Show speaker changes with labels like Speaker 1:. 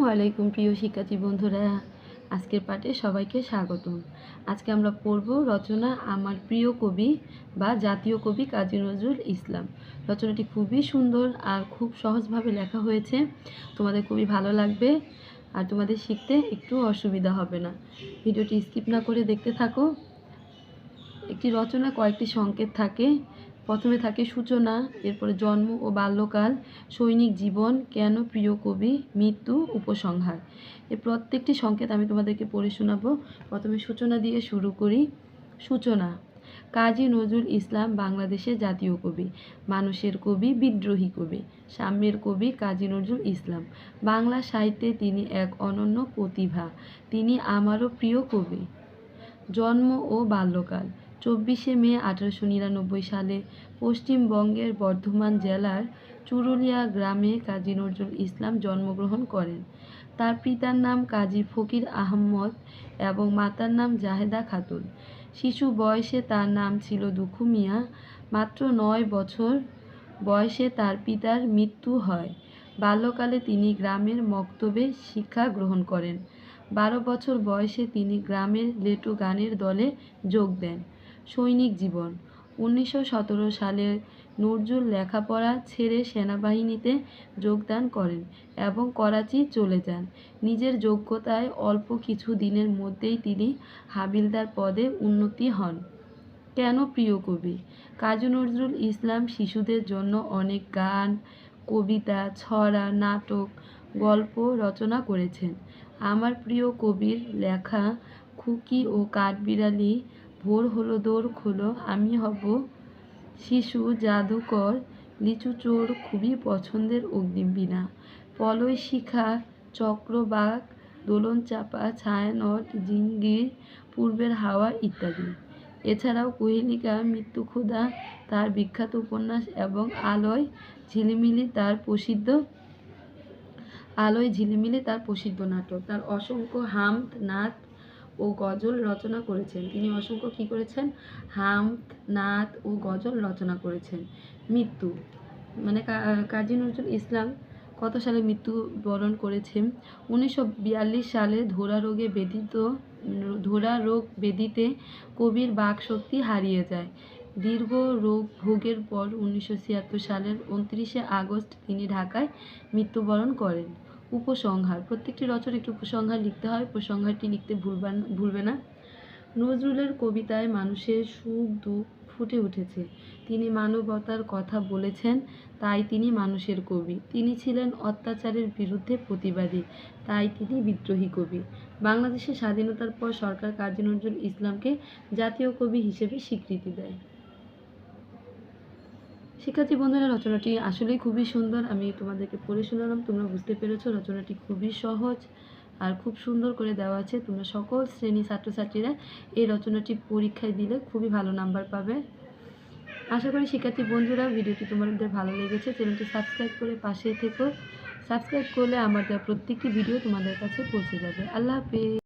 Speaker 1: আসসালামু আলাইকুম, প্রিয় শিক্ষার্থী বন্ধুরা। আজকের পাঠে সবাইকে স্বাগতম। আজকে আমরা পড়ব রচনা আমার প্রিয় কবি বা জাতীয় কবি কাজী নজরুল ইসলাম। রচনাটি খুবই সুন্দর আর খুব সহজভাবে লেখা হয়েছে। তোমাদের খুবই ভালো লাগবে আর তোমাদের শিখতে একটু অসুবিধা হবে না। ভিডিওটি স্কিপ না করে দেখতে থাকো। একটি রচনা কয়েকটি সংকেত থাকে। প্রথমে থাকে সূচনা, এরপরে জন্ম ও বাল্যকাল, সৈনিক জীবন, কেন প্রিয় কবি, মৃত্যু, উপসংহার। এই প্রত্যেকটি সংকেত আমি তোমাদেরকে পড়ে শোনাবো। প্রথমে সূচনা দিয়ে শুরু করি। সূচনা, কাজী নজরুল ইসলাম বাংলাদেশের জাতীয় কবি, মানুষের কবি, বিদ্রোহী কবি, সাম্যের কবি কাজী নজরুল ইসলাম। বাংলা সাহিত্যে তিনি এক অনন্য প্রতিভা। তিনি আমারও প্রিয় কবি। জন্ম ও বাল্যকাল চব্বিশে মে আঠারোশো নিরানব্বই সালে পশ্চিমবঙ্গের বর্ধমান জেলার চুরুলিয়া গ্রামে কাজী নজরুল ইসলাম জন্মগ্রহণ করেন। তার পিতার নাম কাজী ফকির আহমদ এবং মাতার নাম জাহেদা খাতুন। শিশু বয়সে তার নাম ছিল দুখু মিয়া মাত্র নয় বছর বয়সে তার পিতার মৃত্যু হয়। বাল্যকালে তিনি গ্রামের মক্তবে শিক্ষা গ্রহণ করেন। বারো বছর বয়সে তিনি গ্রামের লেটু গানের দলে যোগ দেন। সৈনিক জীবন। উনিশশো সতেরো সালে নজরুল লেখাপড়া ছেড়ে সেনাবাহিনীতে যোগদান করেন এবং করাচি চলে যান। নিজের যোগ্যতায় অল্প কিছু দিনের মধ্যেই তিনি হাবিলদার পদে উন্নতি হন। কেন প্রিয় কবি? কাজী নজরুল ইসলাম শিশুদের জন্য অনেক গান, কবিতা, ছড়া, নাটক, গল্প রচনা করেছেন। আমার প্রিয় কবির লেখা খুকি ও কাঠবিড়ালি ভোর হলো দৌড় খোলো। আমি হব শিশু, জাদুকর, লিচু চোর, খুবই পছন্দের অগ্নিবীণা পলয় শিখা, চক্রবাক, দোলন চাপা ছায়ানট জিঙ্গির, পূর্বের হাওয়া ইত্যাদি। এছাড়াও কোহেলিকা, মৃত্যু ক্ষুধা, তার বিখ্যাত উপন্যাস এবং আলোয় ঝিলিমিলি, তার প্রসিদ্ধ আলোয় ঝিলিমিলি, তার প্রসিদ্ধ নাটক। তার অসংখ্য হামদ নাত ও গজল রচনা করেছেন। তিনি অসংখ্য কী করেছেন? হামদ নাত ও গজল রচনা করেছেন। মৃত্যু। মানে কাজী নজরুল ইসলাম কত সালে মৃত্যুবরণ করেছেন? উনিশশো বিয়াল্লিশ সালে ধরা রোগে বেধিত ধরা রোগ বেদিতে কবির বাকশক্তি হারিয়ে যায়। দীর্ঘ রোগ ভোগের পর উনিশশো ছিয়াত্তর সালের উনত্রিশে আগস্ট তিনি ঢাকায় মৃত্যুবরণ করেন। উপসংহার। প্রত্যেকটি রচনা একটি উপসংহার লিখতে হয়, উপসংহারটি লিখতে ভুলবেন ভুলবে না। নজরুলের কবিতায় মানুষের সুখ দুঃখ ফুটে উঠেছে। তিনি মানবতার কথা বলেছেন, তাই তিনি মানুষের কবি। তিনি ছিলেন অত্যাচারের বিরুদ্ধে প্রতিবাদী, তাই তিনি বিদ্রোহী কবি। বাংলাদেশের স্বাধীনতার পর সরকার কাজী নজরুল ইসলামকে জাতীয় কবি হিসেবে স্বীকৃতি দেয়। শিক্ষার্থী বন্ধুরা, রচনাটি আসলেই খুবই সুন্দর। আমি তোমাদেরকে পড়ে শোনালাম, তোমরা বুঝতে পেরেছ রচনাটি খুবই সহজ আর খুব সুন্দর করে দেওয়া আছে। তোমরা সকল শ্রেণি ছাত্রছাত্রীরা এই রচনাটি পরীক্ষায় দিলে খুবই ভালো নাম্বার পাবে। আশা করি শিক্ষার্থী বন্ধুরা, ভিডিওটি তোমাদের ভালো লেগেছে। চ্যানেলটি সাবস্ক্রাইব করে পাশে থেকো। সাবস্ক্রাইব করলে আমার দেওয়া প্রত্যেকটি ভিডিও তোমাদের কাছে পৌঁছে যাবে। আল্লাহ হাফেজ।